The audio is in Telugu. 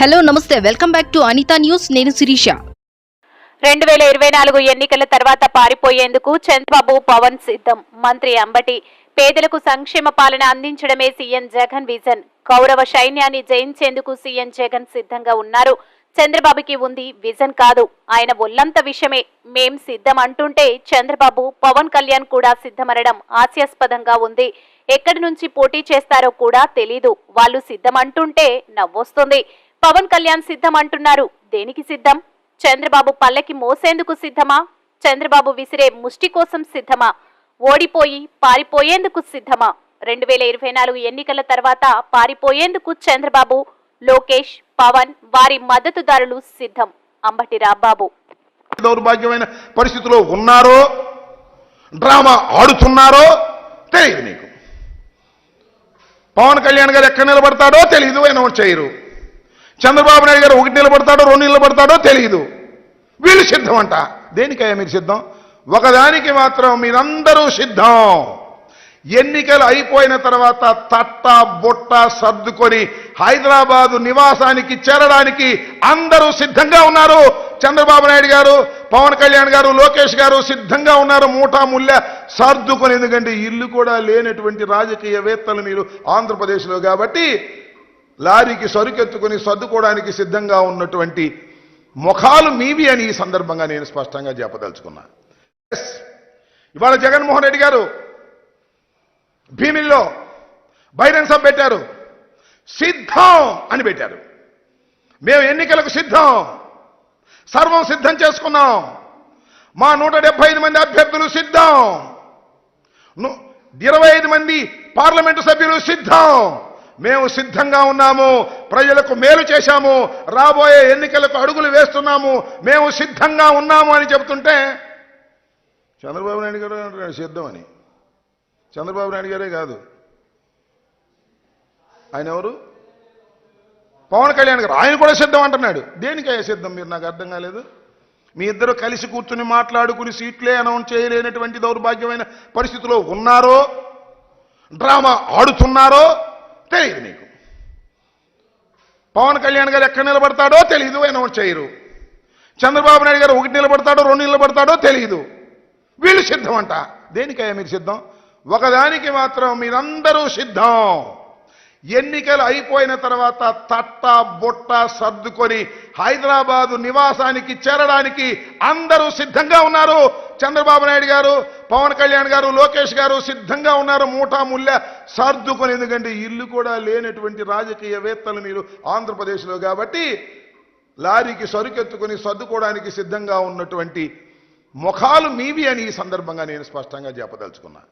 హలో నమస్తే. Welcome back to Anitha news. నేను శిరీష. రెండు వేల ఇరవై నాలుగు ఎన్నికల తర్వాత పారిపోయేందుకు చంద్రబాబు పవన్ సిద్ధం. మంత్రి అంబటి పేదలకు సంక్షేమ పాలన అందించడమే సీఎం జగన్ విజన్. కౌరవ సైన్యాన్ని జయించేందుకు సీఎం జగన్ సిద్ధంగా ఉన్నారు. చంద్రబాబుకి ఉంది విజన్ కాదు. ఆయన ఒల్లంత విషయమే మేం సిద్ధం అంటుంటే చంద్రబాబు పవన్ కళ్యాణ్ కూడా సిద్ధమనడం హాస్యాస్పదంగా ఉంది. ఎక్కడి నుంచి పోటీ చేస్తారో కూడా తెలీదు. వాళ్ళు సిద్ధం అంటుంటే నవ్వొస్తుంది. పవన్ కళ్యాణ్ సిద్ధం అంటున్నారు. దేనికి సిద్ధం? చంద్రబాబు పల్లకి మోసేందుకు సిద్ధమా? చంద్రబాబు విసిరే ముష్టి కోసం సిద్ధమా? ఓడిపోయి పారిపోయేందుకు సిద్ధమా? రెండు వేల ఇరవై నాలుగు ఎన్నికల తర్వాత పారిపోయేందుకు చంద్రబాబు లోకేష్ పవన్ వారి మద్దతుదారులు సిద్ధం. అంబటి రాంబాబు. దౌర్భాగ్యమైన పరిస్థితిలో ఉన్నారో డ్రామా ఆడుతున్నారో తెలియదు నీకు పవన్ కళ్యాణ్ గారు ఎక్కడ నిలబడతాడో తెలియదు చేయరు. చంద్రబాబు నాయుడు గారు ఒకటి నిలబడతాడో రెండు నిలబడతాడో తెలియదు వీళ్ళు సిద్ధం అంట దేనికయ్యా మీరు సిద్ధం? ఒకదానికి మాత్రం మీరందరూ సిద్ధం. ఎన్నికలు అయిపోయిన తర్వాత తట్ట బుట్ట సర్దుకొని హైదరాబాదు నివాసానికి చేరడానికి అందరూ సిద్ధంగా ఉన్నారు. చంద్రబాబు నాయుడు గారు పవన్ కళ్యాణ్ గారు లోకేష్ గారు సిద్ధంగా ఉన్నారు. మూటా ముల్లె సర్దుకొని ఎందుకంటే ఇల్లు కూడా లేనటువంటి రాజకీయవేత్తలు మీరు ఆంధ్రప్రదేశ్లో కాబట్టి లారీకి సరుకెత్తుకొని సర్దుకోవడానికి సిద్ధంగా ఉన్నటువంటి ముఖాలు మీవి అని ఈ సందర్భంగా నేను స్పష్టంగా చెప్పదలుచుకున్నా. ఎస్ ఇవాళ జగన్మోహన్ రెడ్డి గారు భీమిల్లో బహిరంగ సభ పెట్టారు. సిద్ధం అని పెట్టారు. మేము ఎన్నికలకు సిద్ధం. సర్వం సిద్ధం చేసుకున్నాం. మా నూట డెబ్బై ఐదు మంది అభ్యర్థులు సిద్ధం. ఇరవై ఐదు మంది పార్లమెంటు సభ్యులు సిద్ధం. మేము సిద్ధంగా ఉన్నాము ప్రజలకు మేలు చేశాము రాబోయే ఎన్నికలకు అడుగులు వేస్తున్నాము మేము సిద్ధంగా ఉన్నాము అని చెబుతుంటే చంద్రబాబు నాయుడు గారు అంటున్నాడు సిద్ధమని చంద్రబాబు నాయుడు గారే కాదు. ఆయన ఎవరు? పవన్ కళ్యాణ్ గారు. ఆయన కూడా సిద్ధం అంటున్నాడు. దేనికయ్యా సిద్ధం? మీరు నాకు అర్థం కాలేదు. మీ ఇద్దరు కలిసి కూర్చుని మాట్లాడుకుని సీట్లే అనౌన్స్ చేయలేనటువంటి దౌర్భాగ్యమైన పరిస్థితిలో ఉన్నారో డ్రామా ఆడుతున్నారో తెలియదు నీకు. పవన్ కళ్యాణ్ గారు ఎక్కడ నిలబడతాడో తెలియదు అనౌన్స్ చేయరు. చంద్రబాబు నాయుడు గారు ఒకటి నిలబడతాడో రెండు నిలబడతాడో తెలియదు వీళ్ళు సిద్ధం అంట దేనికయ్యా మీరు సిద్ధం? ఒకదానికి మాత్రం మీరందరూ సిద్ధం. ఎన్నికలు అయిపోయిన తర్వాత తట్ట బుట్ట సర్దుకొని హైదరాబాదు నివాసానికి చేరడానికి అందరూ సిద్ధంగా ఉన్నారు. చంద్రబాబు నాయుడు గారు పవన్ కళ్యాణ్ గారు లోకేష్ గారు సిద్ధంగా ఉన్నారు. మూటా ముల్లె సర్దుకొని. ఎందుకంటే ఇల్లు కూడా లేనటువంటి రాజకీయవేత్తలు మీరు ఆంధ్రప్రదేశ్లో కాబట్టి లారీకి సరుకెత్తుకొని సర్దుకోవడానికి సిద్ధంగా ఉన్నటువంటి ముఖాలు మీవి అని ఈ సందర్భంగా నేను స్పష్టంగా చెప్పదలుచుకున్నాను.